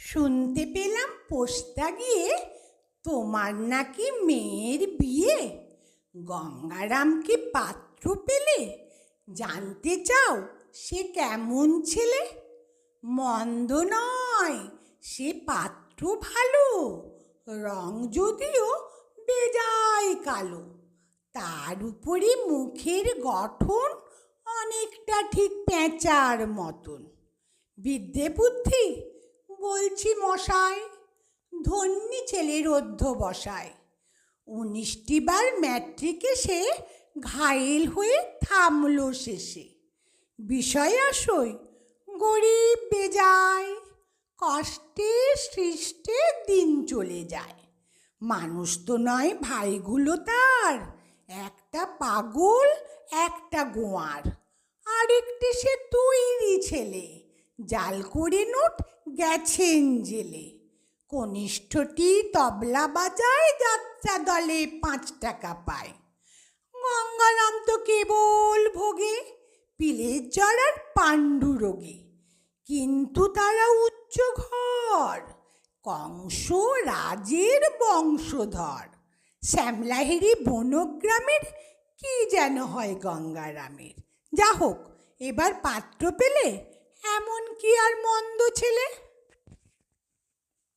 শুনতে পেলাম পোস্তা গিয়ে। তোমার নাকি মেয়ের বিয়ে। গঙ্গারাম কি পাত্র পেলে? জানতে চাও সে কেমন ছেলে? মন্দ নয়, সে পাত্র ভালো। রং যদিও বেজায় কালো। তার উপরে মুখের গঠন অনেকটা ঠিক পেঁচার মতন। বিদ্যে বুদ্ধি বলছি মশাই, ধন্যী ছেলের অধ্যবসায় উনিশটি বার ম্যাট্রিকে সে ঘায়েল হয়ে থামল শেষে। বিষয় আসই, গরিব বেজায়, কষ্টে সৃষ্টে দিন চলে যায়। মানুষ তো নয় ভাইগুলো তার, একটা পাগল, একটা গোয়ার। আরেকটি সে তৈরি ছেলে জাল করে নোট গেছেন জেলে। কনিষ্ঠটি তবলা বাজায় যাত্রা দলে পাঁচ টাকা পায়। গঙ্গারাম তো কেবল ভোগে, পিলের আর পাণ্ডু রোগে। কিন্তু তারা উচ্চ ঘর, কংস রাজের বংশধর। শ্যামলাহেরি বনগ্রামের কি যেন হয় গঙ্গারামের। যা হোক এবার পাত্র পেলে এমন কি আর মন্দ ছেলে?